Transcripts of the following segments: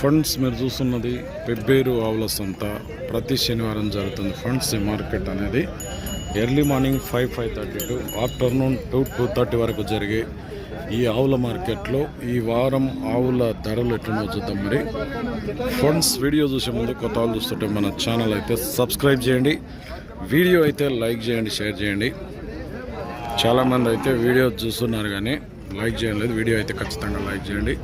Funds మీరు చూస్తున్నది పెబ్బేరు ఆవుల సంత. ప్రతి శనివారం జరుగుతుంది ఫండ్స్ మార్కెట్ అనేది. Early morning five five thirty to afternoon two two thirty వరకు జరిగే ఈ ఆవుల మార్కెట్లో ఈ వారం ఆవుల ధరలు ఎట్లనో చూద్దాం మరి. ఫండ్స్ వీడియో చూసే ముందు కొత్త ఆవులు చూస్తుంటే మన ఛానల్ అయితే సబ్స్క్రైబ్ చేయండి. వీడియో అయితే లైక్ చేయండి షేర్ చేయండి. చాలామంది అయితే వీడియో చూస్తున్నారు కానీ లైక్ చేయండి లేదు వీడియో అయితే ఖచ్చితంగా లైక్ చేయండి.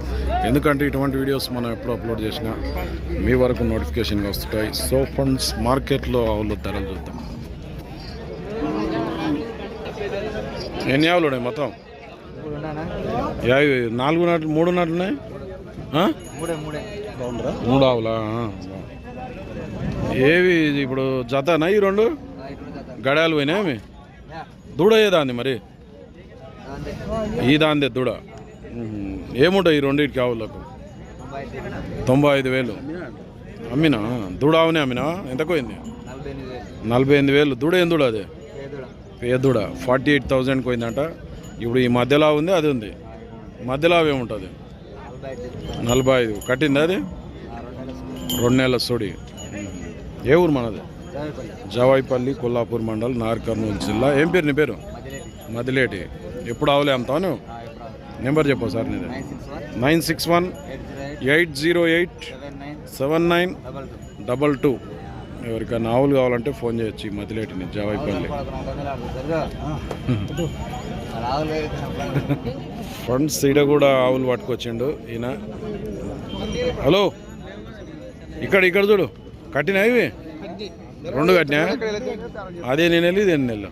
ఎందుకంటే ఇటువంటి వీడియోస్ మనం ఎప్పుడు అప్లోడ్ చేసినా మీ వరకు నోటిఫికేషన్గా వస్తుంటాయి. సో ఫండ్స్ మార్కెట్లో ఆవులు ధరలు చూద్దాం. ఎన్ని ఆవులు ఉన్నాయి మొత్తం? యాభై నాలుగు నాట్లు మూడు నాట్లు ఉన్నాయి? మూడు ఆవులా? ఏవి ఇప్పుడు జతనా ఈ రెండు? గడాలు పోయినాయి దూడ ఏదాంది మరి? ఈ దాందే దూడ. ఏముంటాయి ఈ రెండింటికి ఆవులకు తొంభై ఐదు వేలు. అమ్మినా? దూడ ఆవునే అమ్మినా? ఎంత పోయింది? నలభై ఎనిమిది వేలు. దూడ ఏం దూడ అదే? పేదోడ. ఫార్టీ ఎయిట్ థౌజండ్ పోయిందంట. ఇప్పుడు ఈ మధ్యలో ఉంది అది ఉంది. మధ్యలో ఏముంటుంది? నలభై ఐదు. కట్టింది అది? రెండు నెలలు సుడి. ఏ ఊరు మనది? జవాయిపల్లి కొల్లాపూర్ మండల్ నార్ కర్నూలు జిల్లా. ఏం పేరు నీ పేరు? మదిలేటి. ఎప్పుడు ఆవులే అమ్ముతావు నెంబర్ చెప్పు సార్ నీది. Nine six one. Nine six one eight zero eight. Seven nine. Double two. ఎవరికైనా ఆవులు కావాలంటే ఫోన్ చేయొచ్చు ఈ మదిలేటిని జవాయిపల్లి ఫ్రెండ్స్ ఈడ కూడా ఆవులు పట్టుకొచ్చిండు ఈయన. హలో? ఇక్కడ ఇక్కడ చూడు. కట్టినా ఇవి? రెండు కట్టినా? అదే నేను వెళ్ళి ఇది ఎన్ని నెలలు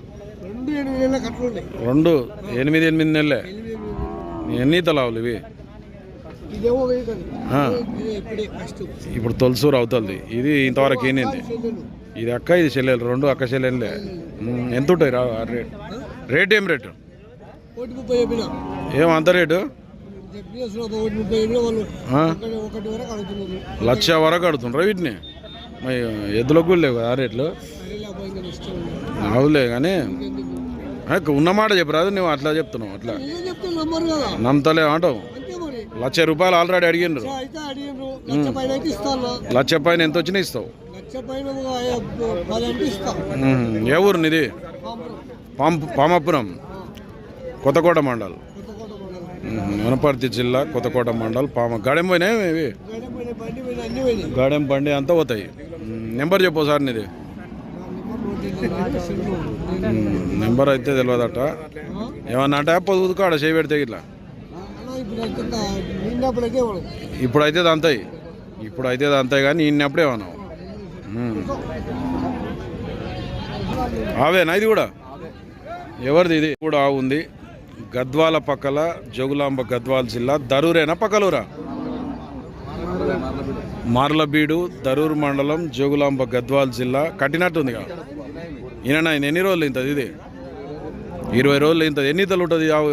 రెండు ఎనిమిది నెలల కట్టలు ఉన్నాయి. రెండు ఎనిమిది ఎనిమిది నెలలే? ఎన్ని ఈతలు ఆవులు ఇవి ఇదేమో ఆ, ఇప్పుడే ఫస్ట్ ఇప్పుడు తొలసూరు అవుతుంది. ఇది ఇంతవరకు ఏనింది ఇది అక్క ఇది చెల్లెలు. రెండు అక్క చెల్లెళ్ళే ఉమ్, ఎంత ఉంటాయి రా ఆ రేట్? రేట్ ఏం రేటు? ఒకటి ముప్పై చెప్పిన ఏం అంత రేటు? చెప్పిన ఒకటి ముప్పై చెప్పిన వాళ్ళు ఆ? ఒకటి ఒకటి వరకు అడుగుతున్నారు. లక్ష వరకు అడుగుతుండ్రా వీటిని? మరి ఎద్దులకు కూడా లేవు కదా ఆ రేట్లు? ఇంకా. అవులే కానీ? ఉన్నమాట చెప్పరాదు నువ్వు అట్లా చెప్తున్నావు అట్లా. నమ్మతలే అంటావు. లక్ష రూపాయలు ఆల్రెడీ అడిగిండ్రు. లక్ష పైన ఎంత వచ్చినా ఇస్తావు. ఏ ఊరు నీది? పామాపురం కొత్తకోట మండల్. వనపర్తి జిల్లా కొత్తకోట మండల్ పామ గాడెం పోయినాయి గాడెం బండి అంతా పోతాయి. నెంబర్ చెప్పు సార్ నీది. నెంబర్ అయితే తెలియదట ఏమన్నా అంటే పొదుగు చేయి పెడితే ఇట్లా. ఇప్పుడైతే దాంతాయి. ఇప్పుడైతే దాంతాయి కానీ ఇన్నప్పుడే ఏమన్నావు? అవేనా ఆవేనా ఇది కూడా. ఎవరిది ఇది? కూడా ఆవు ఉంది. గద్వాల పక్కల జోగులాంబ గద్వాల జిల్లా దరూరేనా? పక్కలూరా? మార్లబీడు దరూర్ మండలం జోగులాంబ గద్వాల జిల్లా. కట్టినట్టుందిగా ఈయన ఆయన ఎన్ని రోజులు ఇంతది ఇది? ఇరవై రోజులు ఇంత ఎన్ని ఈతలు ఉంటుంది ఆవు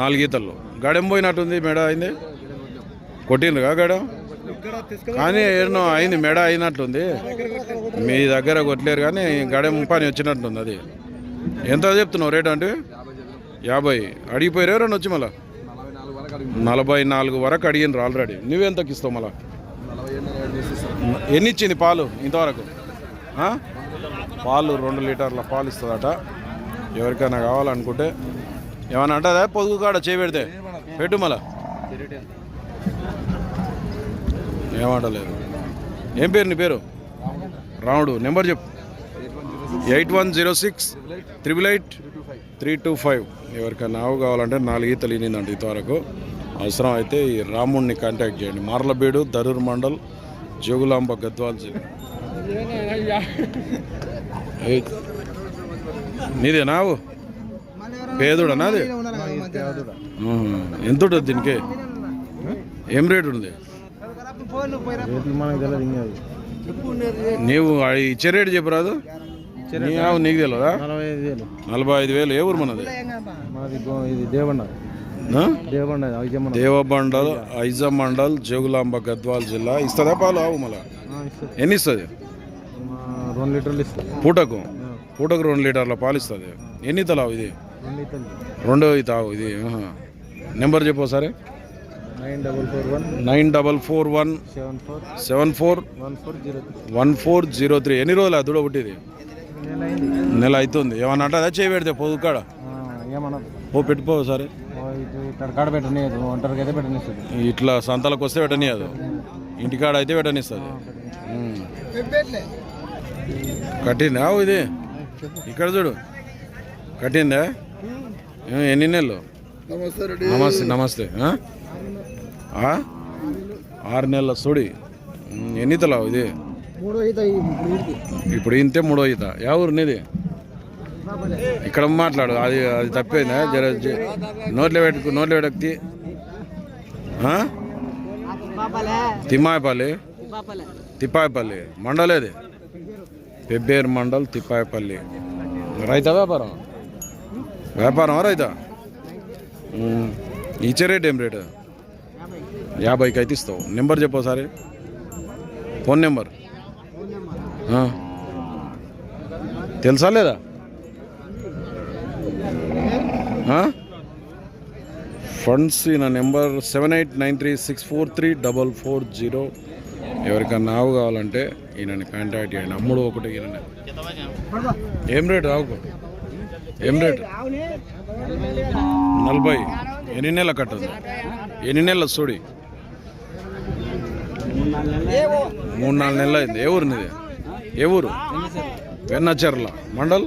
నాలుగు ఈతలు గడెం పోయినట్టుంది మెడ అయింది. కొట్టిండ్రుగా గడెం? కానీ ఎన్నో అయింది మెడ అయినట్టుంది. మీ దగ్గర కొట్టలేరు కానీ గడెం పని వచ్చినట్టుంది అది. ఎంత చెప్తున్నావు రేట్ అంటే? యాభై. అడిగిపోయారు రెండు వచ్చి మళ్ళా? నలభై నాలుగు వరకు అడిగిండ్రు ఆల్రెడీ. నువ్వెంతకి ఇస్తావు మళ్ళా? ఎన్ని ఇచ్చింది పాలు ఇంతవరకు? పాలు రెండు లీటర్ల పాలు ఇస్తుందట. ఎవరికైనా కావాలనుకుంటే ఏమైనా అంటదా పొదుగు కాడ చేపెడితే పెట్టు మళ్ళా. ఏమంటలేదు. ఏం పేరు నీ పేరు? రాముడు. నెంబర్ చెప్పు. Eight one zero six triple eight three two five. ఎవరికైనా ఆవు కావాలంటే నాలుగు ఈతలు ఈనిందంట ఇంతవరకు అవసరం అయితే ఈ రాముడిని కాంటాక్ట్ చేయండి. మార్లబీడు దరూర్ మండల్ జోగులాంబ గద్వాల్ జిల్లా. నీదేనా నావు? పేదుడా నాది? ఎంత ఉంటుంది దీనికి? ఏం రేట్ ఉంది? నీవు ఇచ్చే రేటు చెప్పరాదు ఆవు నీకు తెలియదా నలభై ఐదు వేలు. ఏ ఊరు మనది? ఇది దేవబండల్ ఐజా మండల్ జోగులాంబ గద్వాల్ జిల్లా ఇస్తుందా పాలు ఆవు మళ్ళా? ఎన్ని ఇస్తుంది? రెండు లీటర్లు ఇస్తుంది. పూటకు? పూటకు రెండు లీటర్ల పాలు ఇస్తుంది. ఎన్ని తలావు ఇది? రెండు తావు ఇది. నెంబర్ చెప్పు సరే nine double four one. Seven four. One four zero three. ఎన్ని రోజులు అది పుట్టింది? నెల అవుతుంది. ఏమన్నా అంటే అదే చేయి పెడితే పొద్దు కాడ? ఓ పెట్టుకో సరే ఇట్లా సంతలకు వస్తే పెట్టనియదు. ఇంటికాడ అయితే పెట్టనిస్తుంది. కట్టిందా ఇది? ఇక్కడ చూడు. కట్టిందా? ఏ, ఎన్ని నెలలు? నమస్తే నమస్తే ఆ? ఆ? ఆరు నెలల సుడి. ఎన్ని తలావు ఇది? ఇప్పుడు ఇంతే మూడో ఈత. యా ఊరు నీది? ఇక్కడ మాట్లాడు అది అది తప్పేందా? జర నోట్లో పెట్టుకు నోట్లో పెట్టుకు తిమ్మాయపల్లి తిప్పాయపల్లి. మండలేది? పెబ్బేరు మండల్ తిప్పాయపల్లి. రైతా వ్యాపారం? వ్యాపారం రైతా? ఇచ్చే రేట్ ఏం రేటు? యాభైకి అయితే ఇస్తావు. నెంబర్ చెప్పు ఒకసారి. Phone number. తెలుసా లేదా? ఫండ్స్ నా number seven eight nine three six four three double four zero ఎవరికన్నా ఆవు కావాలంటే ఈయనని కాంటాక్ట్ చేయండి. అమ్ముడు ఒకటి ఈయన ఏం రేటు ఆవుకు? ఏం రేటు? నలభై. ఎన్ని నెలల కట్టదు ఎన్ని నెలల చూడి మూడు నాలుగు నెలలు అయింది. ఏ ఊరు నీది? ఏ ఊరు? వెన్నచెర్ల మండల్?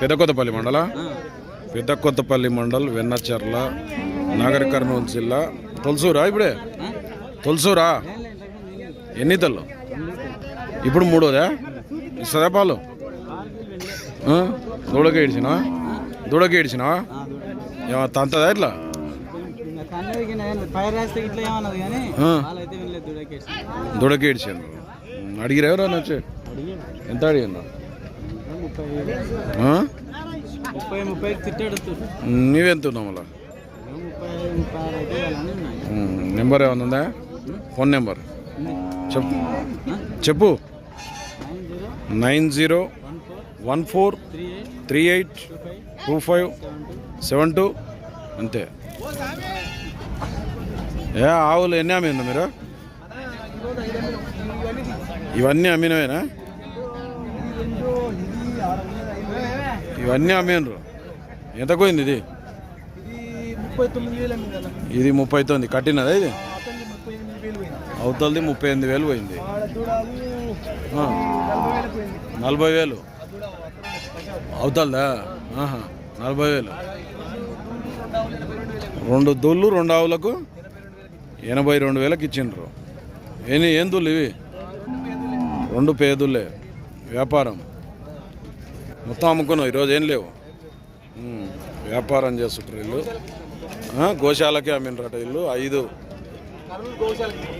పెద్ద కొత్తపల్లి మండలా? పెద్ద కొత్తపల్లి మండల్ వెన్నచెర్ల నాగర్ కర్నూలు జిల్లా. తొలసూరా ఇప్పుడే? తొలసూరా? ఎన్ని తల్లు? ఇప్పుడు మూడోదా? ఇస్తుందా పాలు ఆ? దూడకి ఏడిచినా దూడకి ఏడిచినా తంతదా ఇట్లా? దూడకి ఏడిచాను అడిగిరా ఎవరన్నా వచ్చి? ఎంత తిట్టాడు నీవెంతున్నావు మళ్ళా? నెంబర్ ఏమైనా ఉందా? Phone number. చెప్పు. చెప్పు. Nine zero one four three eight two five seven two. అంతే. ఏ ఆవులు ఎన్ని అమ్మిందా మీరు? ఇవన్నీ అమ్మినవేనా? ఇవన్నీ అమ్మినరు ఎంత పోయింది ఇది? ఇది ముప్పై తొమ్మిది. కట్టినదా ఇది? అవతలది ముప్పై ఎనిమిది వేలు పోయింది. నలభై వేలు అవతలదా? ఆహా, నలభై వేలు రెండు దొల్లు రెండు ఆవులకు ఎనభై రెండు వేలకు ఇచ్చిండ్రు. ఏని ఏం దుల్లు ఇవి? రెండు పేదులే వ్యాపారం. మొత్తం అమ్ముకున్నావు ఈరోజు ఏం లేవు. వ్యాపారం చేస్తుంటారు వీళ్ళు. గోశాలకే అమ్మినరట వీళ్ళు ఐదు.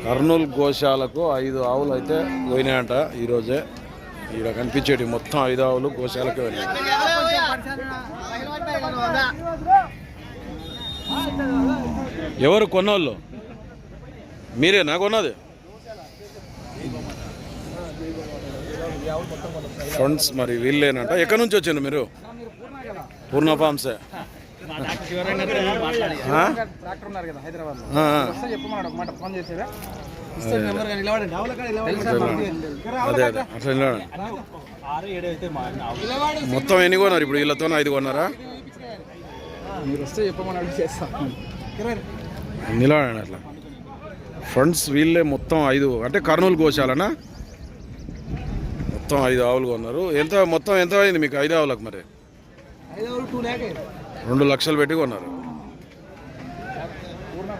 కర్నూలు గోశాలకు ఐదు ఆవులు అయితే పోయినాయంట ఈరోజే. ఇక్కడ కనిపించేటి మొత్తం ఐదు ఆవులు గోశాలకే పోయినాయి. ఎవరు కొన్నోళ్ళు? మీరేనా కొన్నది? ఫ్రెండ్స్ మరి వీళ్ళేనంట. ఎక్కడి నుంచి వచ్చారు మీరు? పూర్ణ ఫామ్సే. అదే అదే. అట్లా మొత్తం ఎన్ని కొన్నారు ఇప్పుడు? వీళ్ళతో ఐదు కొన్నారా? మీరు వస్తే చెప్పమన్నాడు చేస్తాం నిలబడండి అట్లా. ఫండ్స్ వీళ్ళే మొత్తం ఐదు. అంటే కర్నూలు గోశాలనా? మొత్తం ఐదు ఆవులు కొన్నారు. ఎంత మొత్తం ఎంత అయింది మీకు? ఐదు ఆవులకు మరి? ఐదు టూ ల్యాక్ రెండు లక్షలు పెట్టి కొన్నారు. పూర్ణ